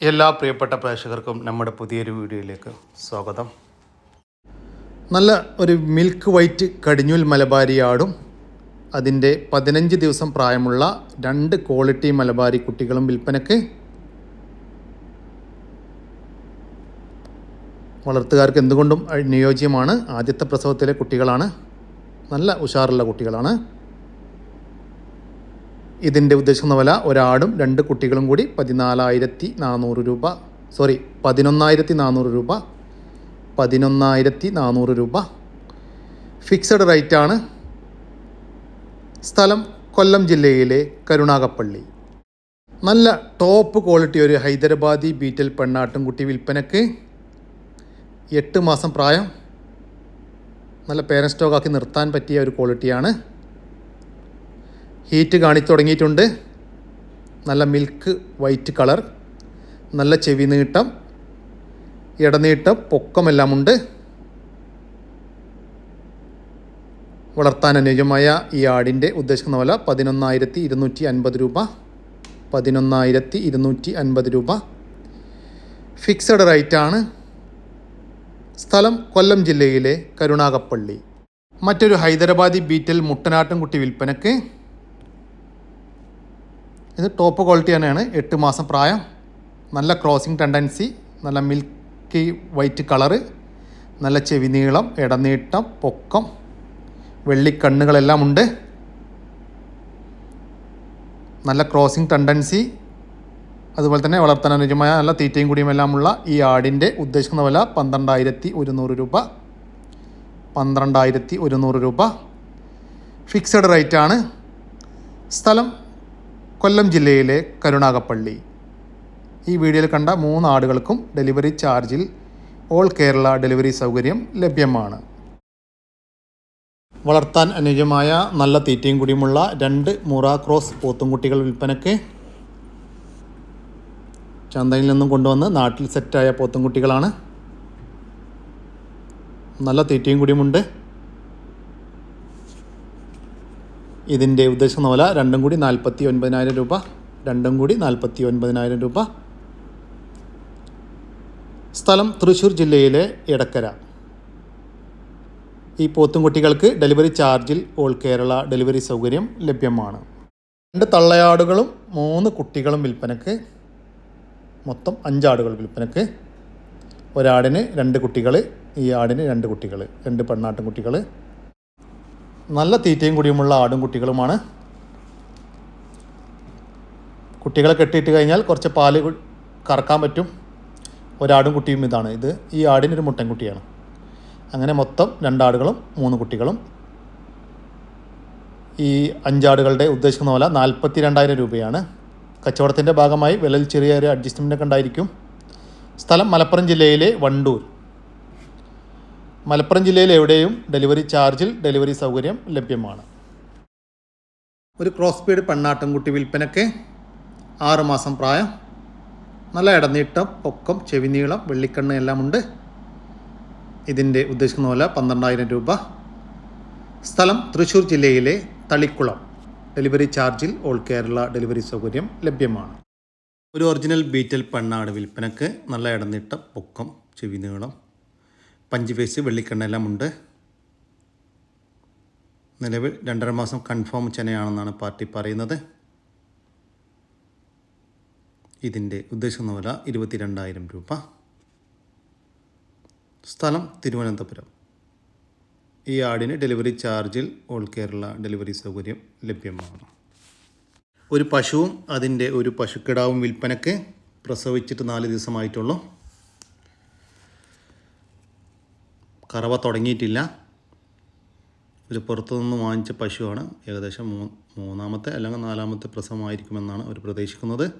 എല്ലാ പ്രിയപ്പെട്ട പ്രേക്ഷകർക്കും നമ്മുടെ പുതിയൊരു വീഡിയോയിലേക്ക് സ്വാഗതം. നല്ല ഒരു മിൽക്ക് വൈറ്റ് കടിഞ്ഞൂൽ മലബാരി ആടും അതിന്റെ പതിനഞ്ച് ദിവസം പ്രായമുള്ള രണ്ട് ക്വാളിറ്റി മലബാരി കുട്ടികളും വിൽപ്പനയ്ക്ക് വളർത്തുകാർക്ക് എന്തുകൊണ്ടും അനുയോജ്യമാണ്. ആദ്യത്തെ പ്രസവത്തിലെ കുട്ടികളാണ്. നല്ല ഉഷാറുള്ള കുട്ടികളാണ്. ഇതിന്റെ ഉദ്ദേശിക്കുന്ന വില ഒരാടും രണ്ട് കുട്ടികളും കൂടി പതിനാലായിരത്തി നാനൂറ് രൂപ. സോറി പതിനൊന്നായിരത്തി നാനൂറ് രൂപ. പതിനൊന്നായിരത്തി നാനൂറ് രൂപ ഫിക്സഡ് റേറ്റാണ് സ്ഥലം കൊല്ലം ജില്ലയിലെ കരുണാകപ്പള്ളി നല്ല ടോപ്പ് ക്വാളിറ്റി ഒരു ഹൈദരാബാദി ബീറ്റൽ പെണ്ണാട്ടുംകുട്ടി വിൽപ്പനക്ക്. എട്ട് മാസം പ്രായം. നല്ല പേരൻ സ്റ്റോക്കാക്കി നിർത്താൻ പറ്റിയ ഒരു ക്വാളിറ്റിയാണ് ഹീറ്റ് കാണിച്ചു തുടങ്ങിയിട്ടുണ്ട്. നല്ല മിൽക്ക് വൈറ്റ് കളർ നല്ല ചെവി നീട്ടം ഇടനീട്ടം പൊക്കമെല്ലാം ഉണ്ട്. വളർത്താൻ അനുയോജ്യമായ ഈ ആടിന്റെ ഉദ്ദേശിക്കുന്ന വില പതിനൊന്നായിരത്തി ഇരുന്നൂറ്റി അൻപത് രൂപ. പതിനൊന്നായിരത്തി ഇരുന്നൂറ്റി അൻപത് രൂപ. ഫിക്സഡ് റേറ്റാണ് സ്ഥലം കൊല്ലം ജില്ലയിലെ കരുണാകപ്പള്ളി. മറ്റൊരു ഹൈദരാബാദി ബീറ്റൽ മുട്ടനാട്ടുംകുട്ടി വിൽപ്പനക്ക് ഇത് ടോപ്പ് ക്വാളിറ്റി തന്നെയാണ്. എട്ട് മാസം പ്രായം. നല്ല ക്രോസിങ് ടെൻഡൻസി നല്ല മിൽക്കി വൈറ്റ് കളറ് നല്ല ചെവി നീളം ഇടനീട്ടം പൊക്കം വെള്ളിക്കണ്ണുകളെല്ലാം ഉണ്ട്. നല്ല ക്രോസിങ് ടെൻഡൻസി അതുപോലെ തന്നെ വളർത്താൻ അനുയോജ്യമായ നല്ല തീറ്റയും കൂടിയും എല്ലാമുള്ള ഈ ആടിന്റെ ഉദ്ദേശിക്കുന്ന വില പന്ത്രണ്ടായിരത്തി ഒരുന്നൂറ് രൂപ. പന്ത്രണ്ടായിരത്തി ഒരുന്നൂറ് രൂപ. ഫിക്സഡ് റേറ്റാണ് സ്ഥലം കൊല്ലം ജില്ലയിലെ കരുണാകപ്പള്ളി. ഈ വീഡിയോയിൽ കണ്ട മൂന്ന് ആടുകൾക്കും ഡെലിവറി ചാർജിൽ ഓൾ കേരള ഡെലിവറി സൗകര്യം ലഭ്യമാണ്. വളർത്താൻ അനുയോജ്യമായ നല്ല തീറ്റയും കൂടിയുമുള്ള രണ്ട് മുറ ക്രോസ് പോത്തുംകുട്ടികൾ വിൽപ്പനയ്ക്ക് ചന്തയിൽ നിന്നും കൊണ്ടുവന്ന് നാട്ടിൽ സെറ്റായ പോത്തുംകുട്ടികളാണ്. നല്ല തീറ്റയും കൂടിയുമുണ്ട്. ഇതിന്റെ ഉദ്ദേശിക്കുന്ന വില രണ്ടും കൂടി നാൽപ്പത്തി ഒൻപതിനായിരം രൂപ രണ്ടും കൂടി നാൽപ്പത്തി ഒൻപതിനായിരം രൂപ. സ്ഥലം തൃശ്ശൂർ ജില്ലയിലെ എടക്കര. ഈ പോത്തുംകുട്ടികൾക്ക് ഡെലിവറി ചാർജിൽ ഓൾ കേരള ഡെലിവറി സൗകര്യം ലഭ്യമാണ്. രണ്ട് തള്ളയാടുകളും മൂന്ന് കുട്ടികളും വിൽപ്പനക്ക്. മൊത്തം അഞ്ചാടുകൾ വിൽപ്പനക്ക്. ഒരാടിന് രണ്ട് കുട്ടികൾ ഈ ആടിന് രണ്ട് കുട്ടികൾ രണ്ട് പെണ്ണാട്ടും കുട്ടികൾ നല്ല തീറ്റയും കൂടിയുമുള്ള ആടും കുട്ടികളുമാണ് കുട്ടികളെ കെട്ടിയിട്ട് കഴിഞ്ഞാൽ കുറച്ച് പാൽ കറക്കാൻ പറ്റും. ഒരാടും കുട്ടിയും ഇതാണ്. ഇത് ഈ ആടിനൊരു മുട്ടൻകുട്ടിയാണ്. അങ്ങനെ മൊത്തം രണ്ടാടുകളും മൂന്ന് കുട്ടികളും. ഈ അഞ്ചാടുകളുടെ ഉദ്ദേശിക്കുന്ന പോലെ നാൽപ്പത്തി രണ്ടായിരം രൂപയാണ്. കച്ചവടത്തിന്റെ ഭാഗമായി വിലയിൽ ചെറിയൊരു അഡ്ജസ്റ്റ്മെന്റ് ഒക്കെ ഉണ്ടായിരിക്കും. സ്ഥലം മലപ്പുറം ജില്ലയിലെ വണ്ടൂർ. മലപ്പുറം ജില്ലയിൽ എവിടെയും ഡെലിവറി ചാർജിൽ ഡെലിവറി സൗകര്യം ലഭ്യമാണ്. ഒരു ക്രോസ് ബീഡ് പെണ്ണാട്ടംകുട്ടി വിൽപ്പനയ്ക്ക് ആറുമാസം പ്രായം. നല്ല ഇടനീട്ടം പൊക്കം ചെവിനീളം വെള്ളിക്കണ്ണ് എല്ലാം ഉണ്ട് ഇതിന്റെ ഉദ്ദേശിക്കുന്ന പോലെ പന്ത്രണ്ടായിരം രൂപ. സ്ഥലം തൃശ്ശൂർ ജില്ലയിലെ തളിക്കുളം. ഡെലിവറി ചാർജിൽ ഓൾ കേരള ഡെലിവറി സൗകര്യം ലഭ്യമാണ്. ഒരു ഒറിജിനൽ ബീറ്റൽ പെണ്ണാട് വിൽപ്പനയ്ക്ക് നല്ല ഇടനീട്ടം പൊക്കം ചെവി നീളം പഞ്ച് ഫേസ് വെള്ളിക്കണ്ണെല്ലാം ഉണ്ട്. നിലവിൽ രണ്ടര മാസം കൺഫേം ചെനയാണെന്നാണ് പാർട്ടി പറയുന്നത്. ഇതിന്റെ ഉദ്ദേശിക്കുന്ന വില ഇരുപത്തിരണ്ടായിരം രൂപ. സ്ഥലം തിരുവനന്തപുരം. ഈ ആടിന് ഡെലിവറി ചാർജിൽ ഓൾ കേരള ഡെലിവറി സൗകര്യം ലഭ്യമാണ്. ഒരു പശുവും അതിന്റെ ഒരു പശുക്കിടാവും വിൽപ്പനക്ക് പ്രസവിച്ചിട്ട് നാല് ദിവസമായിട്ടുള്ളൂ. കറവ തുടങ്ങിയിട്ടില്ല. ഒരു പുറത്തുനിന്ന് വാങ്ങിച്ച പശുവാണ്. ഏകദേശം മൂ മൂന്നാമത്തെ അല്ലെങ്കിൽ നാലാമത്തെ പ്രസവമായിരിക്കുമെന്നാണ് അവർ പ്രതീക്ഷിക്കുന്നത്.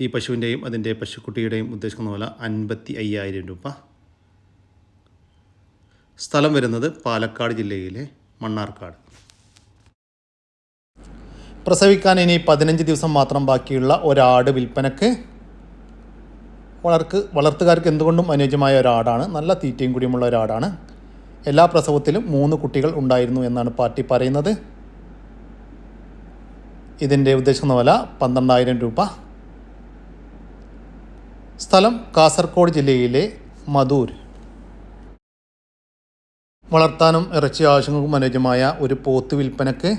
ഈ പശുവിന്റെയും അതിന്റെ പശുക്കുട്ടിയുടെയും ഉദ്ദേശിക്കുന്ന പോലെ അൻപത്തി അയ്യായിരം രൂപ. സ്ഥലം വരുന്നത് പാലക്കാട് ജില്ലയിലെ മണ്ണാർക്കാട്. പ്രസവിക്കാൻ ഇനി പതിനഞ്ച് ദിവസം മാത്രം ബാക്കിയുള്ള ഒരാട് വിൽപ്പനക്ക് വളർക്ക് വളർത്തുകാർക്ക് എന്തുകൊണ്ടും അനുയോജ്യമായ ഒരാടാണ്. നല്ല തീറ്റയും കൂടിയുമുള്ള ഒരാടാണ്. എല്ലാ പ്രസവത്തിലും മൂന്ന് കുട്ടികൾ ഉണ്ടായിരുന്നു എന്നാണ് പാർട്ടി പറയുന്നത്. ഇതിന്റെ ഉദ്ദേശിക്കുന്ന വില പന്ത്രണ്ടായിരം രൂപ. സ്ഥലം കാസർഗോഡ് ജില്ലയിലെ മധൂർ. വളർത്താനും ഇറച്ചി ആവശ്യങ്ങൾക്കും അനുയോജ്യമായ ഒരു പോത്ത് വിൽപ്പനക്ക്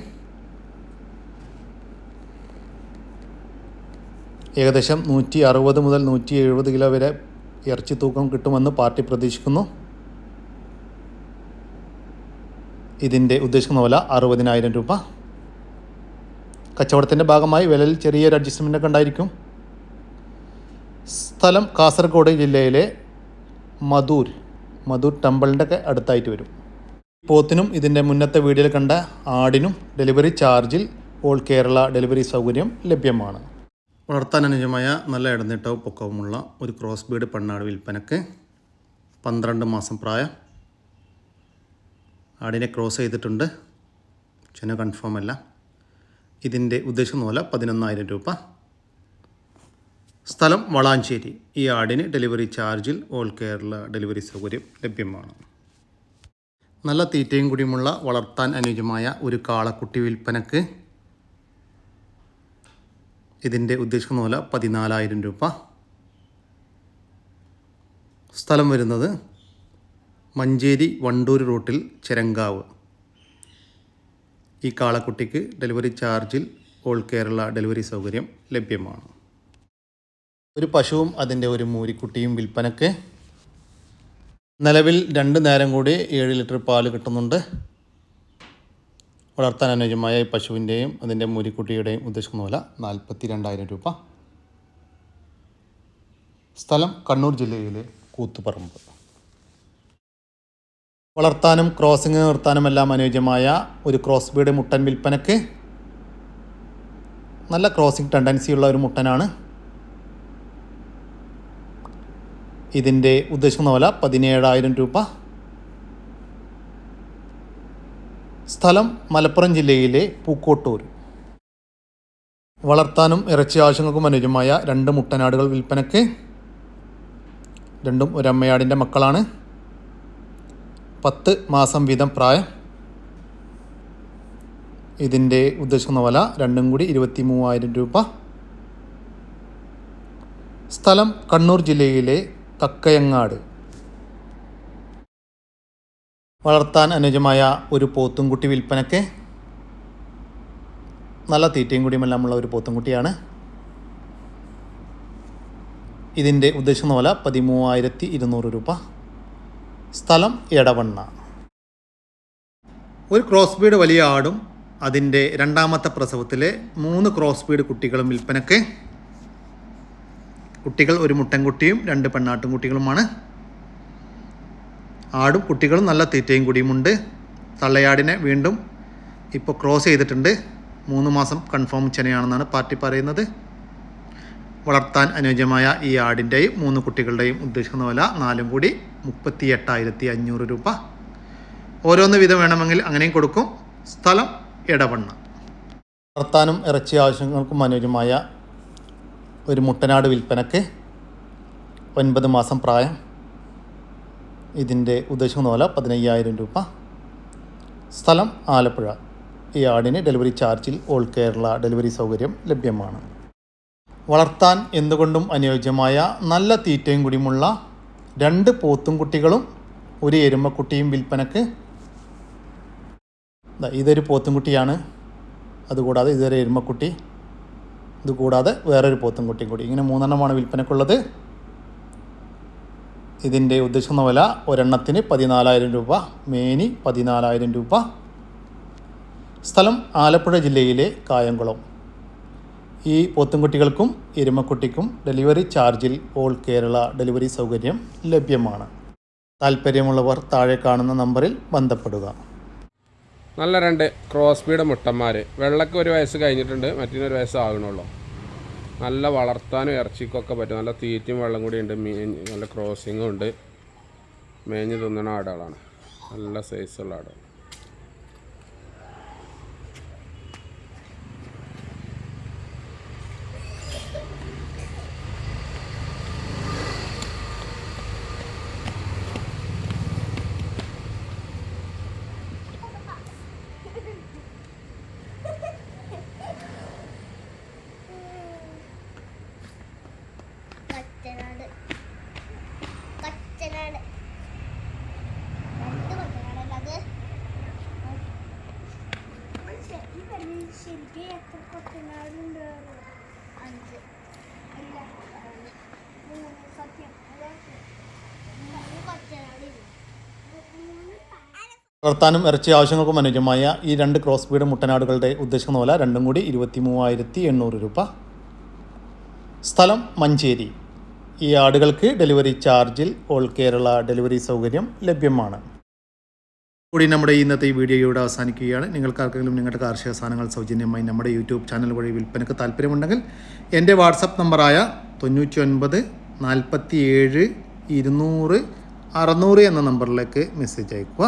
ഏകദേശം നൂറ്റി അറുപത് മുതൽ നൂറ്റി എഴുപത് കിലോ വരെ ഇറച്ചി തൂക്കം കിട്ടുമെന്ന് പാർട്ടി പ്രതീക്ഷിക്കുന്നു. ഇതിന്റെ ഉദ്ദേശിക്കുന്ന വില അറുപതിനായിരം രൂപ. കച്ചവടത്തിന്റെ ഭാഗമായി വിലയിൽ ചെറിയൊരു അഡ്ജസ്റ്റ്മെന്റൊക്കെ ഉണ്ടായിരിക്കും. സ്ഥലം കാസർഗോഡ് ജില്ലയിലെ മധൂർ മധൂർ ടെമ്പിളിന്റെ ഒക്കെ അടുത്തായിട്ട് വരും. പോത്തിനും ഇതിന്റെ മുന്നത്തെ വീഡിയോയിൽ കണ്ട ആടിനും ഡെലിവറി ചാർജിൽ ഓൾ കേരള ഡെലിവറി സൗകര്യം ലഭ്യമാണ്. വളർത്താൻ അനുയോജ്യമായ നല്ല ഇടനീട്ടവും പൊക്കവുമുള്ള ഒരു ക്രോസ് ബീഡ് പെണ്ണാട് വിൽപ്പനക്ക് പന്ത്രണ്ട് മാസം പ്രായം. ആടിനെ ക്രോസ് ചെയ്തിട്ടുണ്ട്. ചെന കൺഫേം അല്ല. ഇതിന്റെ ഉദ്ദേശം പോലെ പതിനൊന്നായിരം രൂപ. സ്ഥലം വളാഞ്ചേരി. ഈ ആടിന് ഡെലിവറി ചാർജിൽ ഓൾ കേരള ഡെലിവറി സൗകര്യം ലഭ്യമാണ്. നല്ല തീറ്റയും കൂടിയുമുള്ള വളർത്താൻ അനുയോജ്യമായ ഒരു കാളക്കുട്ടി വിൽപ്പനക്ക് ഇതിന്റെ ഉദ്ദേശിക്കുന്ന പോലെ പതിനാലായിരം രൂപ. സ്ഥലം വരുന്നത് മഞ്ചേരി വണ്ടൂർ റൂട്ടിൽ ചെരങ്കാവ്. ഈ കാളക്കുട്ടിക്ക് ഡെലിവറി ചാർജിൽ ഓൾ കേരള ഡെലിവറി സൗകര്യം ലഭ്യമാണ്. ഒരു പശുവും അതിന്റെ ഒരു മൂരിക്കുട്ടിയും വിൽപ്പനക്ക്. നിലവിൽ രണ്ട് നേരം കൂടി ഏഴ് ലിറ്റർ പാൽ കിട്ടുന്നുണ്ട്. വളർത്താൻ അനുയോജ്യമായ പശുവിന്റെയും അതിന്റെ മുരിക്കുട്ടിയുടെയും ഉദ്ദേശിക്കുന്ന വില നാൽപ്പത്തി രണ്ടായിരം രൂപ. സ്ഥലം കണ്ണൂർ ജില്ലയിലെ കൂത്തുപറമ്പ്. വളർത്താനും ക്രോസിംഗ് നിർത്താനുമെല്ലാം അനുയോജ്യമായ ഒരു ക്രോസ് ബീഡ് മുട്ടൻ വിൽപ്പനയ്ക്ക് നല്ല ക്രോസിംഗ് ടെൻഡൻസിയുള്ള ഒരു മുട്ടനാണ്. ഇതിന്റെ ഉദ്ദേശിക്കുന്ന വില പതിനേഴായിരം രൂപ. സ്ഥലം മലപ്പുറം ജില്ലയിലെ പൂക്കോട്ടൂർ. വളർത്താനും ഇറച്ചി ആവശ്യങ്ങൾക്കും അനുയോജ്യമായ രണ്ട് മുട്ടനാടുകൾ വിൽപ്പനക്ക് രണ്ടും ഒരമ്മയാടിന്റെ മക്കളാണ്. പത്ത് മാസം വീതം പ്രായം. ഇതിന്റെ ഉദ്ദേശിക്കുന്ന വില രണ്ടും കൂടി ഇരുപത്തി മൂവായിരം രൂപ. സ്ഥലം കണ്ണൂർ ജില്ലയിലെ കക്കയങ്ങാട് വളർത്താൻ അനുജമായ ഒരു പോത്തുംകുട്ടി വിൽപ്പനയ്ക്ക് നല്ല തീറ്റയും കൂടിയുമെല്ലാമുള്ള ഒരു പോത്തുംകുട്ടിയാണ്. ഇതിന്റെ ഉദ്ദേശിക്കുന്ന വില പതിമൂവായിരത്തി ഇരുന്നൂറ് രൂപ. സ്ഥലം എടവണ്ണ. ഒരു ക്രോസ് ബീഡ് വലിയ ആടും അതിന്റെ രണ്ടാമത്തെ പ്രസവത്തിലെ മൂന്ന് ക്രോസ് ബീഡ് കുട്ടികളും വിൽപ്പനയ്ക്ക് കുട്ടികൾ ഒരു മുട്ടൻകുട്ടിയും രണ്ട് പെണ്ണാട്ടും കുട്ടികളുമാണ് ആടും കുട്ടികളും നല്ല തീറ്റയും കൂടിയുമുണ്ട്. തള്ളയാടിനെ വീണ്ടും ഇപ്പോൾ ക്രോസ് ചെയ്തിട്ടുണ്ട്. മൂന്ന് മാസം കൺഫേം ചെനയാണെന്നാണ് പാർട്ടി പറയുന്നത്. വളർത്താൻ അനുയോജ്യമായ ഈ ആടിന്റെയും മൂന്ന് കുട്ടികളുടെയും ഉദ്ദേശിക്കുന്ന വില നാലും കൂടി മുപ്പത്തി എട്ടായിരത്തി അഞ്ഞൂറ് രൂപ. ഓരോന്ന് വിധം വേണമെങ്കിൽ അങ്ങനെയും കൊടുക്കും. സ്ഥലം ഇടവണ്ണ വളർത്താനും ഇറച്ചി ആവശ്യങ്ങൾക്കും അനുയോജ്യമായ ഒരു മുട്ടനാട് വിൽപ്പനക്ക് ഒൻപത് മാസം പ്രായം. ഇതിന്റെ ഉദ്ദേശിക്കുന്ന വില പതിനയ്യായിരം രൂപ. സ്ഥലം ആലപ്പുഴ. ഈ ആടിന് ഡെലിവറി ചാർജിൽ ഓൾ കേരള ഡെലിവറി സൗകര്യം ലഭ്യമാണ്. വളർത്താൻ എന്തുകൊണ്ടും അനുയോജ്യമായ നല്ല തീറ്റയും കൂടിയുമുള്ള രണ്ട് പോത്തും കുട്ടികളും ഒരു എരുമക്കുട്ടിയും വിൽപ്പനക്ക്. ഇതൊരു പോത്തും കുട്ടിയാണ്. അതുകൂടാതെ ഇതൊരു എരുമക്കുട്ടി. ഇതുകൂടാതെ വേറൊരു പോത്തുംകുട്ടിയും കൂടി. ഇങ്ങനെ മൂന്നെണ്ണമാണ് വിൽപ്പനക്കുള്ളത്. ഇതിന്റെ ഉദ്ദേശിക്കുന്ന വില ഒരെണ്ണത്തിന് പതിനാലായിരം രൂപ മേനി പതിനാലായിരം രൂപ. സ്ഥലം ആലപ്പുഴ ജില്ലയിലെ കായംകുളം. ഈ പോത്തുംകുട്ടികൾക്കും എരുമക്കുട്ടിക്കും ഡെലിവറി ചാർജിൽ ഓൾ കേരള ഡെലിവറി സൗകര്യം ലഭ്യമാണ്. താല്പര്യമുള്ളവർ താഴെ കാണുന്ന നമ്പറിൽ ബന്ധപ്പെടുക. നല്ല രണ്ട് ക്രോസ് ബീഡ് മുട്ടന്മാർ വെള്ളക്ക് ഒരു വയസ്സ് കഴിഞ്ഞിട്ടുണ്ട് മറ്റൊരു വയസ്സ് ആകണുള്ളൂ നല്ല വളർത്താനും ഇറച്ചിക്കൊക്കെ പറ്റും. നല്ല തീറ്റയും വെള്ളം കൂടി ഉണ്ട്. മീൻ നല്ല ക്രോസിങ്ങും ഉണ്ട്. മേഞ്ഞ് തിന്നണ ആടുകളാണ് നല്ല സൈസുള്ള ആടുകൾ വളർത്താനും ഇറച്ചി ആവശ്യങ്ങൾക്കും അനുയോജ്യമായ ഈ രണ്ട് ക്രോസ് ബീഡ് മുട്ടനാടുകളുടെ ഉദ്ദേശിക്കുന്ന വില രണ്ടും കൂടി ഇരുപത്തി മൂവായിരത്തി എണ്ണൂറ് രൂപ. സ്ഥലം മഞ്ചേരി. ഈ ആടുകൾക്ക് ഡെലിവറി ചാർജിൽ ഓൾ കേരള ഡെലിവറി സൗകര്യം ലഭ്യമാണ്. കൂടി നമ്മുടെ ഇന്നത്തെ ഈ വീഡിയോ ഇവിടെ അവസാനിക്കുകയാണ്. നിങ്ങൾക്ക് ആർക്കെങ്കിലും നിങ്ങളുടെ കാർഷിക സാധനങ്ങൾ സൗജന്യമായി നമ്മുടെ യൂട്യൂബ് ചാനൽ വഴി വിൽപ്പനയ്ക്ക് താല്പര്യമുണ്ടെങ്കിൽ എന്റെ വാട്സപ്പ് നമ്പറായ തൊണ്ണൂറ്റി ഒൻപത് നാൽപ്പത്തി ഏഴ് ഇരുന്നൂറ് അറുന്നൂറ് എന്ന നമ്പറിലേക്ക് മെസ്സേജ് അയക്കുക